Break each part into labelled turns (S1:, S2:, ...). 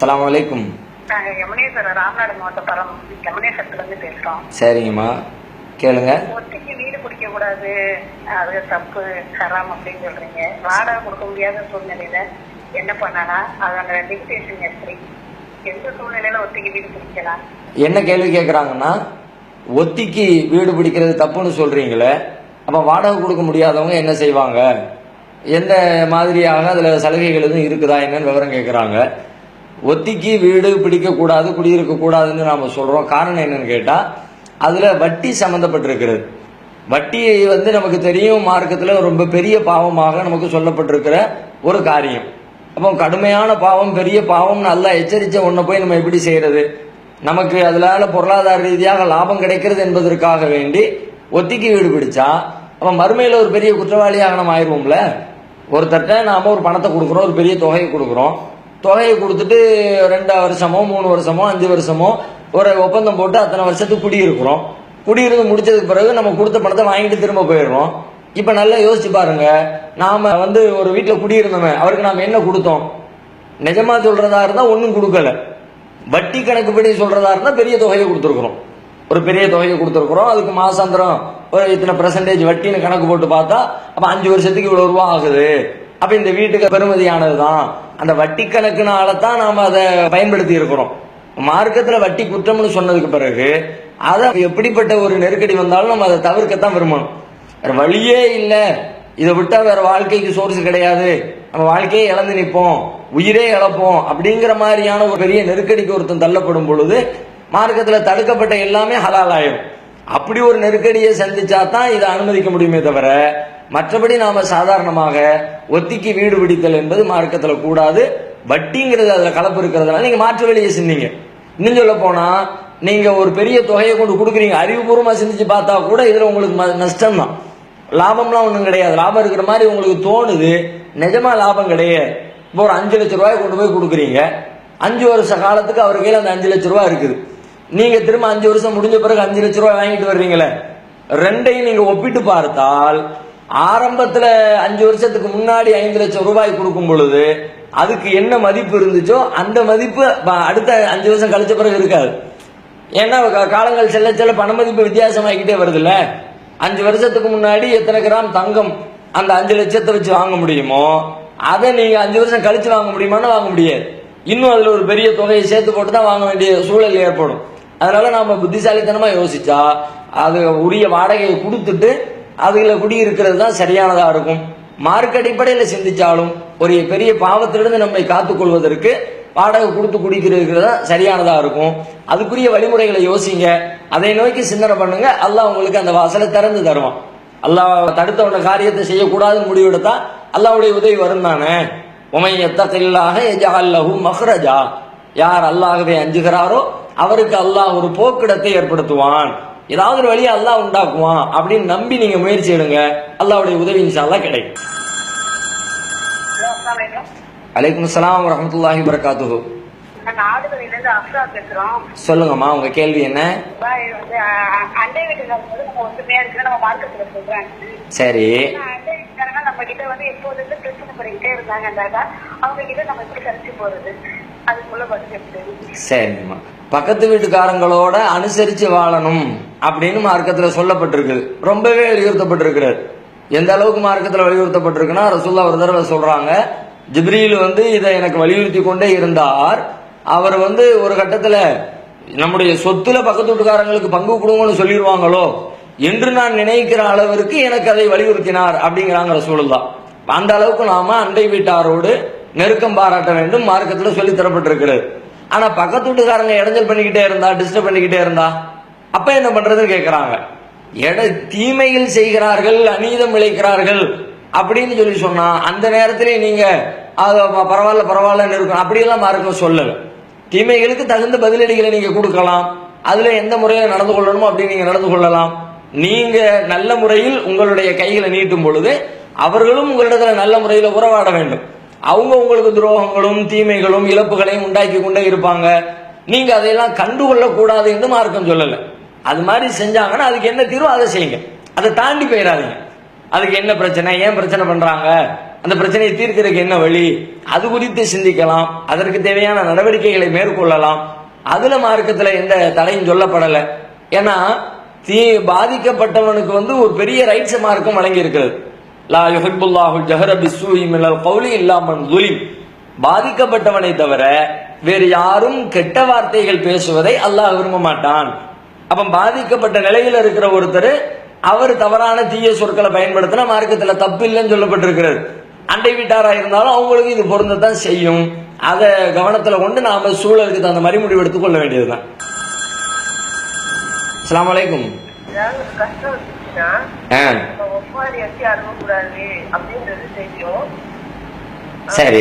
S1: அஸ்ஸலாமு அலைக்கும்.
S2: நாங்க யமுனேஸ்வரம் ராமநாடு மாவட்டம் பரம் யமுனேஸ்வரத்துல இருந்து பேசுறோம்.
S1: சரிங்கம்மா. கேளுங்க.
S2: ஒத்திக்கு வீடு பிடிக்க கூடாது. அது தப்பு ஹராம் அப்படின்னு சொல்றீங்க. வாடகை கொடுக்க முடியாத சூழ்நிலையில என்ன பண்ணலாம் அதோட லிமிடேஷன் எப்படி? எந்த சூழ்நிலையில ஒத்திக்கு வீடு பிடிக்கலாம்
S1: என்ன கேள்வி கேட்குறாங்கன்னா ஒத்திக்கு வீடு பிடிக்கிறது தப்புன்னு சொல்றீங்களே அப்போ வாடகை கொடுக்க முடியாதவங்க என்ன செய்வாங்க? எந்த மாதிரியாக அதில் சலுகைகள் எதுவும் இருக்குதா என்னன்னு விவரம் கேட்குறாங்க ஒத்திக்கு வீடு பிடிக்கக்கூடாது குடியிருக்கக்கூடாதுன்னு நாம் சொல்கிறோம் காரணம் என்னன்னு கேட்டால் அதில் வட்டி சம்மந்தப்பட்டிருக்கிறது வட்டியை வந்து நமக்கு தெரியும் மார்க்கத்தில் ரொம்ப பெரிய பாவமாக நமக்கு சொல்லப்பட்டிருக்கிற ஒரு காரியம். அப்போ கடுமையான பாவம் பெரிய பாவம் நல்லா எச்சரித்த ஒன்றை போய் நம்ம எப்படி செய்கிறது நமக்கு அதனால பொருளாதார ரீதியாக லாபம் கிடைக்கிறது என்பதற்காக வேண்டி ஒத்திக்கு வீடு பிடிச்சா அப்போ மறுமையில் ஒரு பெரிய குற்றவாளியாக நம்ம ஆயிடுவோம்ல ஒருத்தர்கிட்ட நாம் ஒரு பணத்தை கொடுக்குறோம் ஒரு பெரிய தொகையை கொடுக்குறோம். தொகையை கொடுத்துட்டு ரெண்டு வருஷமோ மூணு வருஷமோ அஞ்சு வருஷமோ ஒரு ஒப்பந்தம் போட்டு அத்தனை வருஷத்துக்கு குடியிருக்கிறோம். குடியிருந்து முடிச்சதுக்கு பிறகு நம்ம கொடுத்த பணத்தை வாங்கிட்டு திரும்ப போயிடுறோம். இப்போ நல்லா யோசிச்சு பாருங்க. நாம் வந்து ஒரு வீட்டில் குடியிருந்தோமே அவருக்கு நாம் என்ன கொடுத்தோம்? நிஜமாக சொல்கிறதா இருந்தால் ஒன்றும் கொடுக்கல. வட்டி கணக்குப்படி சொல்கிறதா இருந்தால் பெரிய தொகையை கொடுத்துருக்குறோம். ஒரு பெரிய தொகையை கொடுத்துருக்குறோம். அதுக்கு மாசாந்திரம் ஒரு இத்தனை பெர்சன்டேஜ் வட்டின்னு கணக்கு போட்டு பார்த்தா அப்போ அஞ்சு வருஷத்துக்கு இவ்வளோ ரூபா ஆகுது. அப்போ இந்த வீட்டுக்கு பெருமதியானது தான் அந்த வட்டி கணக்குனால தான் நாம் அதை பயன்படுத்தி இருக்கிறோம். மார்க்கத்தில் வட்டி குற்றம்னு சொன்னதுக்கு பிறகு அதை எப்படிப்பட்ட ஒரு நெருக்கடி வந்தாலும் நம்ம அதை தவிர்க்கத்தான் விரும்பணும். வேற வழியே இல்லை. இதை விட்டால் வேற வாழ்க்கைக்கு சோர்ஸ் கிடையாது. நம்ம வாழ்க்கையே இழந்து நிற்போம். உயிரே இழப்போம். அப்படிங்கிற மாதிரியான ஒரு பெரிய நெருக்கடிக்கு ஒருத்தன் தள்ளப்படும் பொழுது மார்க்கத்தில் தடுக்கப்பட்ட எல்லாமே ஹலால் ஆயிடும் அப்படி ஒரு நெருக்கடியை சந்திச்சா தான் இதை அனுமதிக்க முடியுமே தவிர மற்றபடி நாம சாதாரணமாக ஒத்திக்கு வீடு பிடித்தல் என்பது மார்க்கத்தில் கூடாது. வட்டிங்கிறது அதில் கலப்பு இருக்கிறதுனால நீங்கள் மாற்று வழியை சிந்திங்க. இன்னும் சொல்ல போனால் நீங்கள் ஒரு பெரிய தொகையை கொண்டு கொடுக்குறீங்க. அறிவுபூர்வமாக சிந்திச்சு பார்த்தா கூட இதில் உங்களுக்கு நஷ்டம் நஷ்டம்தான். லாபம்லாம் ஒன்றும் கிடையாது. லாபம் இருக்கிற மாதிரி உங்களுக்கு தோணுது. நிஜமாக லாபம் கிடையாது. இப்போ ஒரு அஞ்சு லட்ச ரூபாய் கொண்டு போய் கொடுக்குறீங்க. அஞ்சு வருஷ காலத்துக்கு அவர் கையில் அந்த அஞ்சு லட்ச ரூபா இருக்குது. நீங்க திரும்ப அஞ்சு வருஷம் முடிஞ்ச பிறகு அஞ்சு லட்ச ரூபாய் வாங்கிட்டு வர்றீங்களே? ரெண்டையும் நீங்க ஒப்பிட்டு பார்த்தால் ஆரம்பத்துல அஞ்சு வருஷத்துக்கு முன்னாடி ஐந்து லட்சம் ரூபாய் கொடுக்கும் பொழுது அதுக்கு என்ன மதிப்பு இருந்துச்சோ அந்த மதிப்பு ப- அடுத்த அஞ்சு வருஷம் கழிச்ச பிறகு இருக்காது. ஏன்னா காலங்கள் செல்ல செல்ல பண மதிப்பு வித்தியாசமாகிக்கிட்டே வருதுல்ல? அஞ்சு வருஷத்துக்கு முன்னாடி எத்தனை கிராம் தங்கம் அந்த அஞ்சு லட்சத்தை வச்சு வாங்க முடியுமோ அதை நீங்க அஞ்சு வருஷம் கழிச்சு வாங்க முடியுமான்னு வாங்க முடியாது. இன்னும் அதுல ஒரு பெரிய தொகையை சேர்த்து போட்டு தான் வாங்க வேண்டிய சூழல் ஏற்படும். அதனால நாம புத்திசாலித்தனமா யோசிச்சா அது உரிய வாடகையை கொடுத்துட்டு அதுல குடியிருக்கிறது தான் சரியானதா இருக்கும். மார்க் அடிப்படையில் சிந்திச்சாலும் ஒரு பெரிய பாவத்திலிருந்து நம்மை காத்துக்கொள்வதற்கு வாடகை கொடுத்து குடிக்கிறது தான் சரியானதா இருக்கும். அதுக்குரிய வழிமுறைகளை யோசிங்க. அதை நோக்கி சிந்தனை பண்ணுங்க. அல்லாஹ் உங்களுக்கு அந்த வாசலை திறந்து தருவான். அல்லாஹ் தடுத்தவன காரியத்தை செய்யக்கூடாதுன்னு முடிவெடுத்தா அல்லாவுடைய உதவி வரும் தானே. உமை எத்தகில்லாக எஜால்லஹு மஹ்ரஜா. யார் அல்லாகவே அஞ்சுகிறாரோ அவருக்கு அல்லாஹ் ஒரு போக்கிடத்தை ஏற்படுத்துவான். ஏதாவது ஒரு வழியை அல்லாஹ் உண்டாக்குவான். அப்படின்னு நம்பி நீங்க முயற்சி எடுங்க. அல்லாவுடைய உதவி இன்ஷா கிடைக்கும்.
S2: ஹலோ அலைக்கும்.
S1: சலாம் வரமத்துல்லாஹி வரகாத்துஹு சொல்லுங்கம்மா உங்க கேள்வி என்ன?
S2: வந்து நம்ம
S1: சரி.
S2: அண்டை வீட்டுக்காரங்க நம்ம கிட்ட வந்து எப்போதுமே பிரச்சனை பண்ணிக்கிட்டே இருந்தாங்கன்னாக்கா அவங்க கிட்ட நம்ம எப்படி கழிச்சு போறது?
S1: சரிம்மா. பக்கத்து வீட்டுக்காரங்களோட அனுசரிச்சு வாழணும் அப்படின்னு மார்க்கத்துல சொல்லப்பட்டிருக்கு. ரொம்பவே வலியுறுத்தப்பட்டிருக்கிறார். எந்த அளவுக்கு மார்க்கத்துல வலியுறுத்தப்பட்டிருக்குன்னா ரசூல்லா ஒரு தடவை சொல்றாங்க ஜிப்ரியில் வந்து இதை எனக்கு வலியுறுத்தி கொண்டே இருந்தார். அவர் வந்து ஒரு கட்டத்தில் நம்முடைய சொத்துல பக்கத்து வீட்டுக்காரங்களுக்கு பங்கு கொடுங்கன்னு சொல்லிடுவாங்களோ? என்று நான் நினைக்கிற அளவிற்கு எனக்கு அதை வலியுறுத்தினார். அப்படிங்கிறாங்க ரசூலுல்லா அந்த அளவுக்கு நாம அண்டை வீட்டாரோடு நெருக்கம் பாராட்ட வேண்டும் மார்க்கத்தில் சொல்லி தரப்பட்டிருக்கிறது. ஆனா பக்கத்து வீட்டுக்காரங்க இடைஞ்சல் பண்ணிக்கிட்டே இருந்தா டிஸ்டர்ப் பண்ணிக்கிட்டே இருந்தா அப்ப என்ன பண்றதுன்னு கேட்கிறாங்க எட தீமைகள் செய்கிறார்கள் அநீதம் விளைக்கிறார்கள் அப்படின்னு சொல்லி சொன்னா அந்த நேரத்திலே நீங்க பரவாயில்ல பரவாயில்லன்னு இருக்கும் அப்படியெல்லாம் மார்க்கம் சொல்லல. தீமைகளுக்கு தகுந்த பதிலடிகளை நீங்க கொடுக்கலாம். அதுல எந்த முறையில நடந்து கொள்ளணுமோ அப்படி நீங்க நடந்து கொள்ளலாம். நீங்க நல்ல முறையில் உங்களுடைய கைகளை நீட்டும் பொழுது அவர்களும் உங்களிடத்துல நல்ல முறையில உறவாட வேண்டும். அவங்க உங்களுக்கு துரோகங்களும் தீமைகளும் இழப்புகளையும் உண்டாக்கி கொண்டே இருப்பாங்க. நீங்க அதையெல்லாம் கண்டுகொள்ள கூடாது என்று மார்க்கம் சொல்லல. அது மாதிரி செஞ்சாங்கன்னா அதுக்கு என்ன தீர்வு? அதை செய்யுங்க. அதை தாண்டி போயிடாதீங்க. அதுக்கு என்ன பிரச்சனை? ஏன் பிரச்சனை பண்றாங்க? அந்த பிரச்சனையை தீர்க்கிறதுக்கு என்ன வழி? அது குறித்து சிந்திக்கலாம். அதற்கு தேவையான நடவடிக்கைகளை மேற்கொள்ளலாம். அதுல மார்க்கத்துல எந்த தடையும் சொல்லப்படல. ஏன்னா தீ பாதிக்கப்பட்டவனுக்கு வந்து ஒரு பெரிய ரைட்ஸ் மார்க்கம் வழங்கி இருக்கிறது லா யுஹிப்புல்லாஹு ஜஹர பிஸ்ஸூஇ மினல் கௌலி பாதிக்கப்பட்டவனை தவிர வேறு யாரும் கெட்ட வார்த்தைகள் பேசுவதை அல்லாஹ் விரும்ப மாட்டான். அப்ப பாதிக்கப்பட்ட நிலையில இருக்கிற ஒருத்தர் அவர் தவறான தீய சொற்களை பயன்படுத்தின மார்க்கத்துல தப்பு இல்லைன்னு சொல்லப்பட்டிருக்கிறது. அண்டை வீட்டாரா இருந்தாலும் அவங்களுக்கு இது பொருந்தத்தான் செய்யும். அதை கவனத்துல கொண்டு நாம சூழலுக்கு தகுந்த மாதிரி முடிவு எடுத்துக் கொள்ள வேண்டியதுதான். அஸ்ஸலாமு அலைக்கும்.
S2: நம்ம ஒப்பாரி வச்சு அனுப்பக்கூடாது அப்படின்றது தெரியும்.
S1: சரி.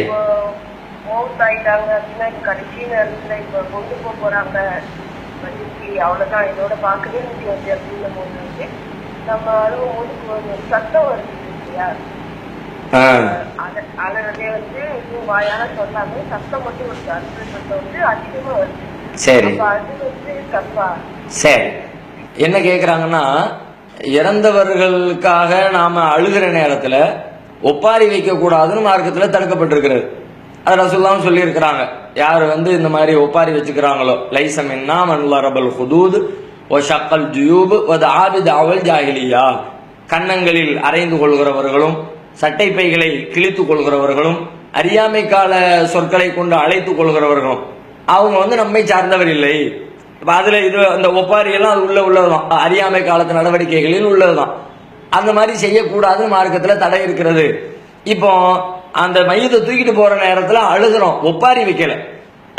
S2: மவுத் ஆயிட்டாங்க அப்படின்னா கடைசி நேரத்துல இப்ப கொண்டு போக போறாங்க. அவ்வளவுதான். இதோட பார்க்கவே முடியாது அப்படின்னும் போது வந்து நம்ம அழுவும் போது சத்தம் வருது இல்லையா? அதனுடைய வந்து வாயால சொல்லாம சத்தம் மட்டும் வருது அந்த சத்தம் வந்து அதிகமா வருது.
S1: சரி.
S2: அது வந்து தப்பா?
S1: சரி. என்ன கேக்குறாங்கன்னா இறந்தவர்களுக்காக நாம் அழுகிற நேரத்தில் ஒப்பாரி வைக்கக்கூடாதுன்னு மார்க்கத்தில் தடுக்கப்பட்டிருக்கிறது. அது ரசூல்லாம் சொல்லியிருக்கிறாங்க. யார் வந்து இந்த மாதிரி ஒப்பாரி வச்சுக்கிறாங்களோ? லைசம் என்ன மன்லரபல் ஹுதூத் ஓ ஷக்கல் ஜுயூப் ஒ ஆபித் அவல் ஜாகிலியா கன்னங்களில் அரைந்து கொள்கிறவர்களும் சட்டை பைகளை கிழித்துக் கொள்கிறவர்களும் அறியாமை கால சொற்களை கொண்டு அழைத்துக் கொள்கிறவர்களும். அவங்க வந்து நம்மை சார்ந்தவர் இல்லை. இப்போ அதில் இது அந்த ஒப்பாரி எல்லாம் அது உள்ள உள்ளதுதான். அறியாமை காலத்து நடவடிக்கைகளில் உள்ளதுதான். அந்த மாதிரி செய்யக்கூடாது மார்க்கத்தில் தடை இருக்கிறது. இப்போ அந்த மையத்தை தூக்கிட்டு போகிற நேரத்தில் அழுகிறோம். ஒப்பாரி வைக்கல.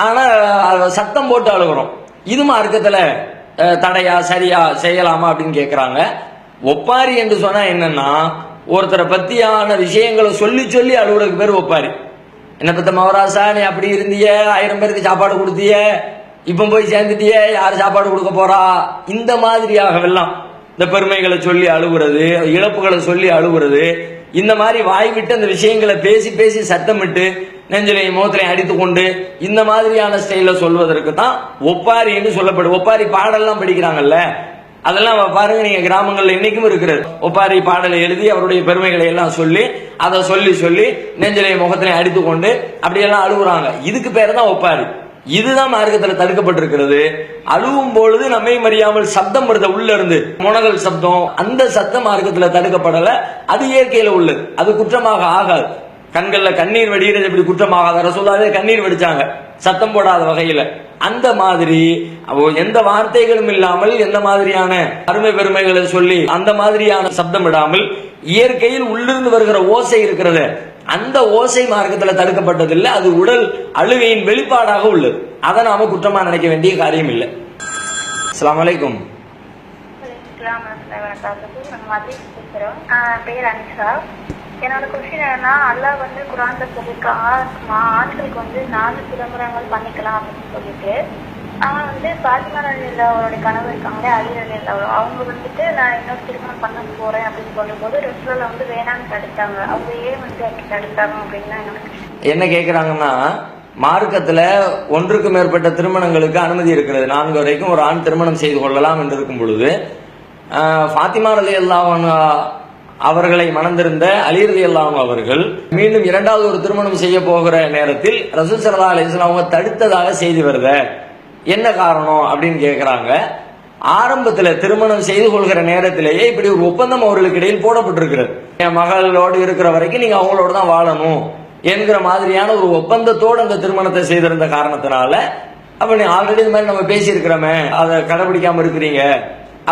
S1: ஆனால் சத்தம் போட்டு அழுகிறோம். இது மார்க்கத்தில் தடையா சரியா செய்யலாமா அப்படின்னு கேட்குறாங்க ஒப்பாரி என்று சொன்னால் என்னென்னா ஒருத்தரை பற்றியான விஷயங்களை சொல்லி சொல்லி அழுகுறதுக்கு பேர் ஒப்பாரி. என்ன பத்த மவராசா நீ அப்படி இருந்திய ஆயிரம் பேருக்கு சாப்பாடு கொடுத்திய இப்போ போய் சேர்ந்துட்டியே யார் சாப்பாடு கொடுக்க போறா? இந்த மாதிரியாகவெல்லாம் இந்த பெருமைகளை சொல்லி அழுகுறது இழப்புகளை சொல்லி அழுகுறது இந்த மாதிரி வாய் விட்டு அந்த விஷயங்களை பேசி பேசி சத்தமிட்டு நெஞ்சிலையும் முகத்திலையும் அடித்து கொண்டு இந்த மாதிரியான ஸ்டைல சொல்வதற்கு தான் ஒப்பாரின்னு சொல்லப்படும். ஒப்பாரி பாடல்லாம் படிக்கிறாங்கல்ல? அதெல்லாம் பாருங்க நீங்க கிராமங்கள்ல இன்னைக்கும் இருக்கிறது. ஒப்பாரி பாடலை எழுதி அவருடைய பெருமைகளை எல்லாம் சொல்லி அதை சொல்லி சொல்லி நெஞ்சிலையும் முகத்திலையும் அடித்து கொண்டு அப்படியெல்லாம் அழுகுறாங்க. இதுக்கு பேர் தான் ஒப்பாரி. இதுதான் மார்க்கத்தில் தடுக்கப்பட்டிருக்கிறது. அழுவும் பொழுது நம்மை அறியாமல் சப்தம் வருது உள்ள இருந்து. முனகல் சப்தம் அந்த சத்தம் மார்க்கத்தில் தடுக்கப்படல. அது இயற்கையில் உள்ளது. அது குற்றமாக ஆகாது. கண்களில் கண்ணீர் வடிகிறது எப்படி குற்றமாகாத? ரசூலாவே கண்ணீர் வடிச்சாங்க. சத்தம் போடாத வகையில. அந்த மாதிரி எந்த வார்த்தைகளும் இல்லாமல் எந்த மாதிரியான அருமை பெருமைகளை சொல்லி அந்த மாதிரியான சப்தம் விடாமல் இயற்கையில் உள்ளிருந்து வருகிற ஓசை இருக்கிறது அந்த ஓசை மார்க்கத்துல தடுக்கப்பட்டதில்லை. அது உடல் அழுகையின் வெளிப்பாடாக உள்ளது. அதை நாம குற்றமா நினைக்க வேண்டிய காரியம் இல்லை.
S2: அஸ்லாம் வலைக்கும் பேர் அனிஷா. என்னோட கொஸ்டின் என்னன்னா அல்லாஹ் வந்து குரான்ல சொல்லியிருக்காங்க மா- ஆண்களுக்கு வந்து நாலு சிதம்பரங்கள் பண்ணிக்கலாம் அப்படின்னு சொல்லிட்டு. ஆனா வந்து பாத்திமா அலியில் அவருடைய கனவு இருக்காங்களே அலி அலியில் அவங்க வந்துட்டு நான் இன்னொரு திருமணம் பண்ண போறேன் அப்படின்னு சொல்லும்போது ரெஸ்டாரில் வந்து வேணாம்னு தடுத்தாங்க. அவங்க ஏன் வந்து அப்படி தடுத்தாங்க அப்படின்னா எனக்கு
S1: என்ன கேட்குறாங்கன்னா மார்க்கத்தில் ஒன்றுக்கு மேற்பட்ட திருமணங்களுக்கு அனுமதி இருக்கிறது. நான்கு வரைக்கும் ஒரு ஆண் திருமணம் செய்து கொள்ளலாம் என்று இருக்கும் பொழுது ஃபாத்திமா அலி அவர்களை மணந்திருந்த அலி ரலி அவர்கள் மீண்டும் இரண்டாவது ஒரு திருமணம் செய்ய போகிற நேரத்தில் ரசூல் சல்லா அலிஸ்லாம் அவங்க தடுத்ததாக செய்தி வருத. என்ன காரணம் அப்படின்னு கேட்குறாங்க ஆரம்பத்தில் திருமணம் செய்து கொள்கிற நேரத்திலேயே இப்படி ஒரு ஒப்பந்தம் அவர்களுக்கு இடையில் போடப்பட்டிருக்கிறது. என் மகளோடு இருக்கிற வரைக்கும் நீங்கள் அவங்களோட தான் வாழணும் என்கிற மாதிரியான ஒரு ஒப்பந்தத்தோடு அந்த திருமணத்தை செய்திருந்த காரணத்தினால அப்போ நீ ஆல்ரெடி இந்த மாதிரி நம்ம பேசியிருக்கிறோமே அதை கடைபிடிக்காமல் இருக்கிறீங்க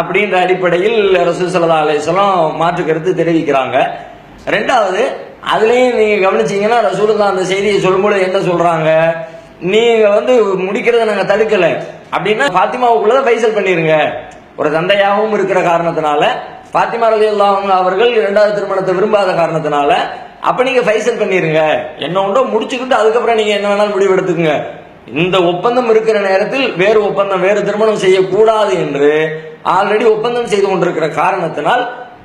S1: அப்படின்ற அடிப்படையில் ரசூல் சல்லா அலிஸ்லாம் மாற்று கருத்து தெரிவிக்கிறாங்க. ரெண்டாவது அதுலேயும் நீங்கள் கவனிச்சிங்கன்னா ரசூலுல்லா அந்த செய்தியை சொல்லும்போது என்ன சொல்கிறாங்க நீங்க வந்து முடிக்கிறத நாங்க தடுக்கல. அப்படின்னா பாத்திமாவுக்குள்ள பைசல் பண்ணிருங்க. ஒரு தந்தையாகவும் இருக்கிற காரணத்தினால பாத்திமா ரலி அவங்க அவர்கள் இரண்டாவது திருமணத்தை விரும்பாத காரணத்தினால அப்ப நீங்க ஃபைசல் பண்ணிருங்க. என்ன உண்டோ முடிச்சுக்கிட்டு அதுக்கப்புறம் நீங்க என்ன வேணாலும் முடிவு எடுத்துக்கங்க இந்த ஒப்பந்தம் இருக்கிற நேரத்தில் வேறு ஒப்பந்தம் வேறு திருமணம் செய்யக்கூடாது என்று ஆல்ரெடி ஒப்பந்தம் செய்து கொண்டிருக்கிற காரணத்தினால்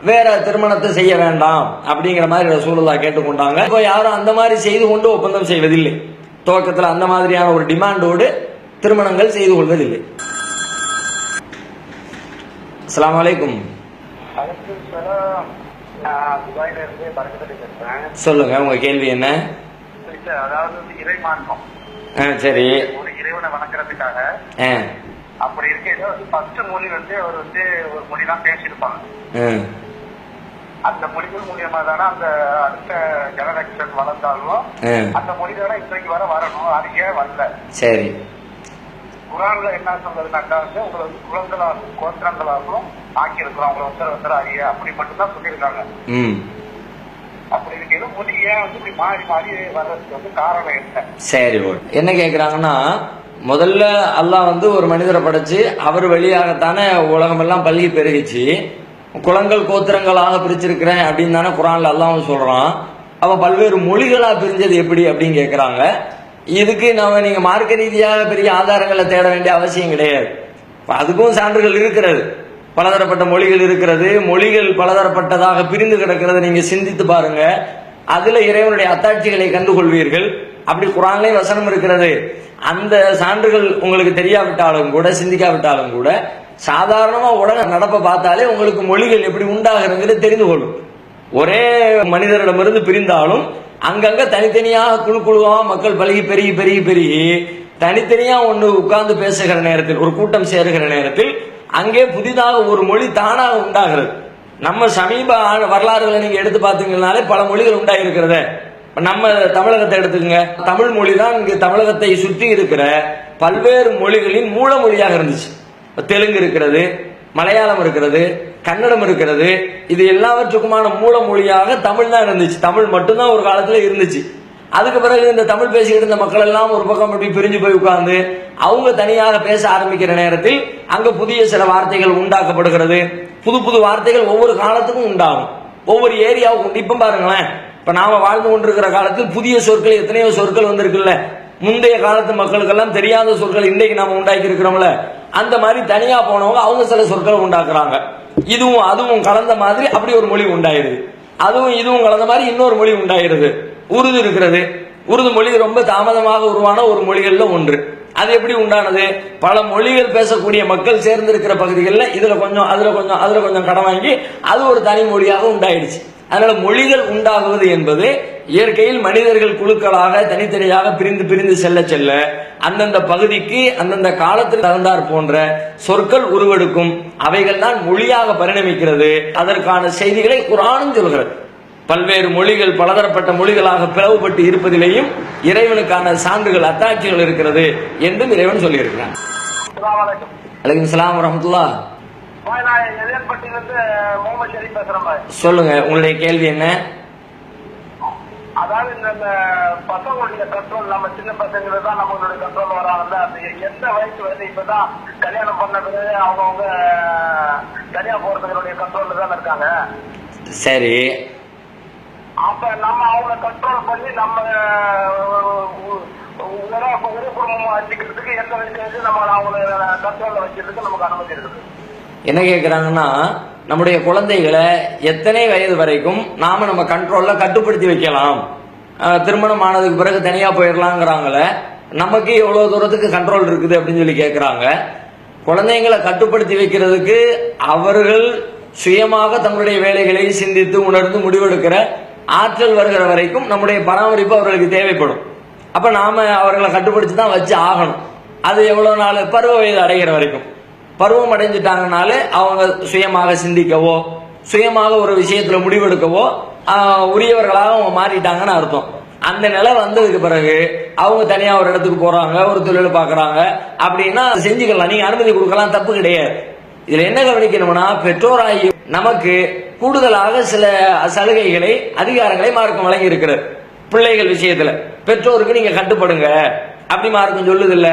S1: வேற திருமணத்தை செய்ய வேண்டாம் அப்படிங்கிற மாதிரி ரசூலுல்லா கேட்டுக்கொண்டாங்க. இப்போ யாரும் அந்த மாதிரி செய்து கொண்டு ஒப்பந்தம் செய்வதில்லை. துவக்கத்தில் அந்த மாதிரியான ஒரு டிமாண்டோடு திருமணங்கள் செய்து கொள்வதில்லை.
S3: பறக்கத்தடி பேசுறேன்
S1: சொல்லுங்க உங்க கேள்வி என்ன?
S3: அதாவது இறை மார்க்கம்
S1: சரி.
S3: ஒரு இறைவனை வணங்குறதுக்காக
S1: ஆ.
S3: அப்படி இருக்கையில வந்து ஃபர்ஸ்ட் மொழி வந்து அவர் வந்து ஒரு மொழி தான் பேசியிருப்பாங்க அந்த மொழிகள் மூலியமா தானே அந்த அடுத்த ஜெனரேஷன் வளர்ந்தாலும் அந்த மொழி தானே இன்றைக்கு வர வரணும். அது ஏன் வரல?
S1: சரி.
S3: குரான்ல என்ன சொல்றதுனாக்கா வந்து உங்களை வந்து குலங்களாகவும் கோத்திரங்களாகவும் ஆக்கி இருக்கிறோம் உங்களை ஒருத்தர் ஒருத்தர் அறிய. அப்படி மட்டும்தான் சொல்லியிருக்காங்க. அப்படி இருக்கையில மொழி ஏன் வந்து இப்படி மாறி மாறி வர்றதுக்கு வந்து காரணம் என்ன?
S1: சரி ஓகே என்ன கேட்குறாங்கன்னா முதல்ல அல்லாஹ் வந்து ஒரு மனிதரை படைச்சு அவர் வழியாகத்தானே உலகமெல்லாம் பல்கி பெருகிச்சு. குளங்கள் கோத்திரங்களாக பிரிச்சிருக்கிறேன் அப்படின்னு தானே குரான்ல அல்லாமல் சொல்றான். அப்ப பல்வேறு மொழிகளா பிரிஞ்சது எப்படி அப்படின்னு கேட்குறாங்க இதுக்கு நம்ம நீங்க மார்க்க ரீதியாக பெரிய ஆதாரங்களை தேட வேண்டிய அவசியம் கிடையாது. அதுக்கும் சான்றுகள் இருக்கிறது. பலதரப்பட்ட மொழிகள் இருக்கிறது. மொழிகள் பலதரப்பட்டதாக பிரிந்து கிடக்கிறத நீங்க சிந்தித்து பாருங்க. அதுல இறைவனுடைய அத்தாட்சிகளை கண்டுகொள்வீர்கள். அப்படி குரான்லேயும் வசனம் இருக்கிறது. அந்த சான்றுகள் உங்களுக்கு தெரியாவிட்டாலும் கூட சிந்திக்காவிட்டாலும் கூட சாதாரணமாக உலக நடப்பை பார்த்தாலே உங்களுக்கு மொழிகள் எப்படி உண்டாகிறங்கிறது தெரிந்து கொள்ளும் ஒரே மனிதரிடமிருந்து பிரிந்தாலும் அங்கங்கே தனித்தனியாக குழு குழுவாக மக்கள் பழகி பெருகி பெருகி பெருகி தனித்தனியாக ஒன்று உட்கார்ந்து பேசுகிற நேரத்தில் ஒரு கூட்டம் சேருகிற நேரத்தில் அங்கே புதிதாக ஒரு மொழி தானாக உண்டாகிறது. நம்ம சமீப வரலாறுகளை நீங்கள் எடுத்து பார்த்தீங்கன்னாலே பல மொழிகள் உண்டாகிருக்கிறத நம்ம தமிழகத்தை எடுத்துக்கோங்க. தமிழ் மொழி தான் இங்கு தமிழகத்தை சுற்றி இருக்கிற பல்வேறு மொழிகளின் மூல மொழியாக இருந்துச்சு. தெலுங்கு இருக்கிறது மலையாளம் இருக்கிறது கன்னடம் இருக்கிறது இது எல்லாவற்றுக்குமான மூல மொழியாக தமிழ் தான் இருந்துச்சு. தமிழ் மட்டும்தான் ஒரு காலத்தில் இருந்துச்சு. அதுக்கு பிறகு இந்த தமிழ் பேசிக்கிட்டு இருந்த மக்கள் எல்லாம் ஒரு பக்கம் அப்படி பிரிஞ்சு போய் உட்கார்ந்து அவங்க தனியாக பேச ஆரம்பிக்கிற நேரத்தில் அங்க புதிய சில வார்த்தைகள் உண்டாக்கப்படுகிறது. புது புது வார்த்தைகள் ஒவ்வொரு காலத்துக்கும் உண்டாகும். ஒவ்வொரு ஏரியாவுக்கும் இப்போ பாருங்களேன் இப்போ நாம வாழ்ந்து கொண்டிருக்கிற காலத்தில் புதிய சொற்கள் எத்தனையோ சொற்கள் வந்திருக்குல்ல. முந்தைய காலத்து மக்களுக்கெல்லாம் தெரியாத சொற்கள் இன்றைக்கு நாம உண்டாக்கி இருக்கிறோம்ல அந்த மாதிரி தனியா போனவங்க அவங்க சில சொற்களை உண்டாக்குறாங்க. இதுவும் அதுவும் கலந்த மாதிரி அப்படி ஒரு மொழி உண்டாயிருது அதுவும் இதுவும் கலந்த மாதிரி இன்னொரு மொழி உண்டாயிருது உருது இருக்கிறது. உருது மொழி ரொம்ப தாமதமாக உருவான ஒரு மொழிகள்ல ஒன்று. அது எப்படி உண்டானது? பல மொழிகள் பேசக்கூடிய மக்கள் சேர்ந்திருக்கிற பகுதிகளில் இதுல கொஞ்சம் அதுல கொஞ்சம் அதுல கொஞ்சம் கடன் வாங்கி அது ஒரு தனி மொழியாக உண்டாயிடுச்சு. அதனால மொழிகள் உண்டாகுவது என்பது இயற்கையில் மனிதர்கள் குழுக்களாக தனித்தனியாக பிரிந்து பிரிந்து செல்ல செல்ல அந்தந்த பகுதிக்கு அந்தந்த காலத்தில் தகுந்தாற் போன்ற சொற்கள் உருவெடுக்கும். அவைகள் தான் மொழியாக பரிணமிக்கிறது. அதற்கான செய்திகளை குரானும் சொல்கிறது. பல்வேறு மொழிகள் பலதரப்பட்ட மொழிகளாக பிளவுபட்டு இருப்பதிலேயும் இறைவனுக்கான சான்றுகள் அத்தாட்சிகள் இருக்கிறது என்றும் இறைவன் சொல்லியிருக்கிறான்.
S3: அலைக்கும்.
S1: சலாம் வரமத்துல்லா. சொல்லுங்க உங்களுடைய கேள்வி என்ன?
S3: அதாவது இந்த பசங்களுடைய கண்ட்ரோல் நம்ம சின்ன பசங்க தான் நம்மளுடைய கண்ட்ரோல் வராங்கல்ல அந்த எந்த வயசு வந்து இப்பதான் கல்யாணம் பண்ண பிறகு அவங்கவுங்க தனியா போறதுங்களுடைய கண்ட்ரோல்ல தான் இருக்காங்க.
S1: சரி.
S3: அப்ப நம்ம அவங்கள கண்ட்ரோல் பண்ணி நம்ம ஒரே குடும்பமா வச்சுக்கிறதுக்கு எந்த வயசு நம்ம அவங்கள கண்ட்ரோல்ல வச்சிருக்க நமக்கு அனுமதி இருக்குது.
S1: என்ன கேட்குறாங்கன்னா நம்முடைய குழந்தைகளை எத்தனை வயது வரைக்கும் நாம நம்ம கண்ட்ரோல்ல கட்டுப்படுத்தி வைக்கலாம். திருமணம் ஆனதுக்கு பிறகு தனியா போயிடலாங்கிறாங்கள நமக்கு எவ்வளவு தூரத்துக்கு கண்ட்ரோல் இருக்குது அப்படின்னு சொல்லி கேட்குறாங்க குழந்தைங்களை கட்டுப்படுத்தி வைக்கிறதுக்கு அவர்கள் சுயமாக தங்களுடைய வேலைகளை சிந்தித்து உணர்ந்து முடிவெடுக்கிற ஆற்றல் வருகிற வரைக்கும் நம்முடைய பராமரிப்பு அவர்களுக்கு தேவைப்படும். அப்ப நாம அவர்களை கட்டுப்படுத்தி தான் வச்சு ஆகணும். அது எவ்வளவு நாள் பருவ வயது அடைகிற வரைக்கும். பருவம் அடைஞ்சிட்டாங்கனாலே அவங்க சுயமாக சிந்திக்கவோ சுயமாக ஒரு விஷயத்துல முடிவெடுக்கவோ உரியவர்களாக அவங்க மாறிட்டாங்கன்னு அர்த்தம். அந்த நிலை வந்ததுக்கு பிறகு அவங்க தனியா ஒரு இடத்துக்கு போறாங்க ஒரு தொழில் பாக்குறாங்க அப்படின்னா செஞ்சுக்கலாம். நீங்க அனுமதி கொடுக்கலாம் தப்பு கிடையாது. இதுல என்ன கவனிக்கணும்னா பெற்றோராகி நமக்கு கூடுதலாக சில சலுகைகளை அதிகாரங்களை மார்க்கம் வழங்கி இருக்கிறது பிள்ளைகள் விஷயத்துல. பெற்றோருக்கு நீங்க கட்டுப்படுங்க. அப்படி மார்க்கம் சொல்லுதில்ல.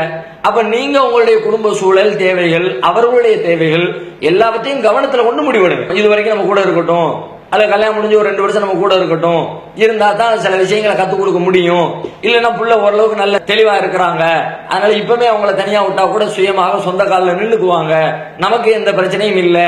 S1: அப்ப நீங்க உங்களுடைய குடும்ப சூழல் தேவைகள் அவர்களுடைய தேவைகள் எல்லாவற்றையும் கவனத்துல கொண்டு முடிவெடுங்க. இது வரைக்கும் நம்ம கூட இருக்கட்டும் அல்ல கல்யாணம் முடிஞ்சு ஒரு ரெண்டு வருஷம் நம்ம கூட இருக்கட்டும் இருந்தா தான் சில விஷயங்களை கத்துக் கொடுக்க முடியும். இல்லைன்னா புள்ள ஓரளவுக்கு நல்ல தெளிவா இருக்கிறாங்க. அதனால இப்பவுமே அவங்கள தனியா விட்டா கூட சுயமாக சொந்த காலில் நின்றுக்குவாங்க நமக்கு எந்த பிரச்சனையும் இல்லை.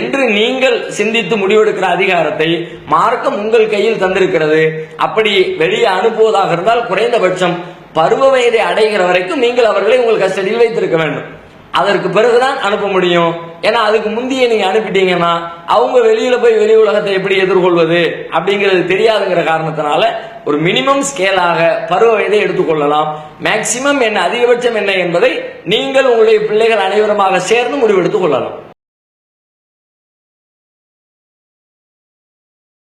S1: என்று நீங்கள் சிந்தித்து முடிவெடுக்கிற அதிகாரத்தை மார்க்கம் உங்கள் கையில் தந்திருக்கிறது. அப்படி வெளியே அனுப்புவதாக இருந்தால் குறைந்தபட்சம் பருவ வயதை அடைகிற வரைக்கும் நீங்கள் அவர்களை உங்கள் கஸ்டடியில் வைத்திருக்க வேண்டும். அதற்கு பிறகுதான் அனுப்ப முடியும். ஏன்னா அதுக்கு முந்தைய நீங்க அனுப்பிட்டீங்கன்னா அவங்க வெளியில போய் வெளி உலகத்தை எப்படி எதிர்கொள்வது அப்படிங்கிறது தெரியாதுங்கிற காரணத்தினால ஒரு மினிமம் ஸ்கேலாக பருவ வயதை எடுத்துக்கொள்ளலாம் மேக்சிமம் என்ன அதிகபட்சம் என்ன என்பதை நீங்கள் உங்களுடைய பிள்ளைகள் அனைவருமாக சேர்ந்து முடிவெடுத்துக் கொள்ளலாம்.